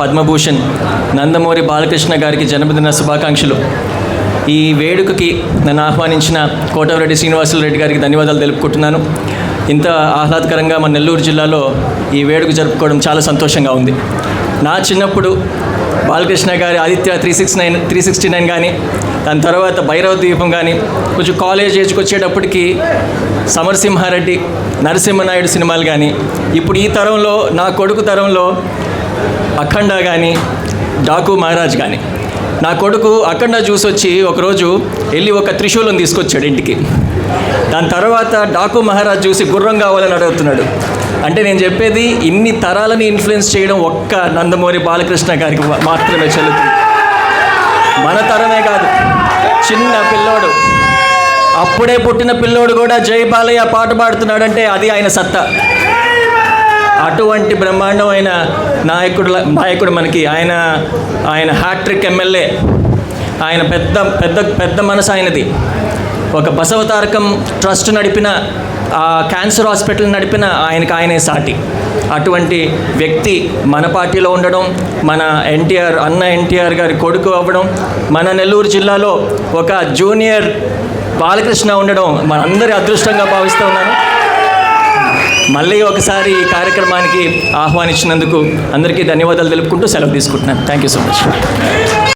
పద్మభూషణ్ నందమూరి బాలకృష్ణ గారికి జన్మదిన శుభాకాంక్షలు. ఈ వేడుకకి నన్ను ఆహ్వానించిన కోటమిరెడ్డి శ్రీనివాసులు రెడ్డి గారికి ధన్యవాదాలు తెలుపుకుంటున్నాను. ఇంత ఆహ్లాదకరంగా మన నెల్లూరు జిల్లాలో ఈ వేడుక జరుపుకోవడం చాలా సంతోషంగా ఉంది. నా చిన్నప్పుడు బాలకృష్ణ గారి Aditya three six nine three sixty nine కానీ దాని తర్వాత భైరవ దీపం కానీ కొంచెం కాలేజ్ ఏజ్కి వచ్చేటప్పటికి సమరసింహారెడ్డి నరసింహనాయుడు సినిమాలు కానీ ఇప్పుడు ఈ తరంలో నా కొడుకు తరంలో అఖండ కానీ డాకు మహారాజ్ కానీ నా కొడుకు అఖండ చూసి వచ్చి ఒకరోజు వెళ్ళి ఒక త్రిశూలం తీసుకొచ్చాడు ఇంటికి. దాని తర్వాత డాకు మహారాజ్ చూసి గుర్రం కావాలని అడుగుతున్నాడు. అంటే నేను చెప్పేది ఇన్ని తరాలని ఇన్ఫ్లుయెన్స్ చేయడం ఒక్క నందమూరి బాలకృష్ణ గారికి మాత్రమే చెల్లుతుంది. మన తరమే కాదు చిన్న పిల్లోడు. అప్పుడే పుట్టిన పిల్లోడు కూడా జై బాలయ్య పాట పాడుతున్నాడంటే అది ఆయన సత్తా. అటువంటి బ్రహ్మాండమైన నాయకుడు నాయకుడు మనకి. ఆయన ఆయన హ్యాట్రిక్ ఎమ్మెల్యే. ఆయన పెద్ద పెద్ద పెద్ద మనసు ఆయనది. ఒక బసవతారకం ట్రస్ట్ నడిపిన ఆ క్యాన్సర్ హాస్పిటల్ నడిపిన ఆయనకు ఆయనే సాటి. అటువంటి వ్యక్తి మన పార్టీలో ఉండడం మన ఎన్టీఆర్ అన్న ఎన్టీఆర్ గారి కొడుకు అవ్వడం మన నెల్లూరు జిల్లాలో ఒక జూనియర్ బాలకృష్ణ ఉండడం మనందరి అదృష్టంగా భావిస్తూ ఉన్నాను. మళ్ళీ ఒకసారి ఈ కార్యక్రమానికి ఆహ్వానించినందుకు అందరికీ ధన్యవాదాలు తెలుపుకుంటూ సెలవు తీసుకుంటున్నాను. Thank you so much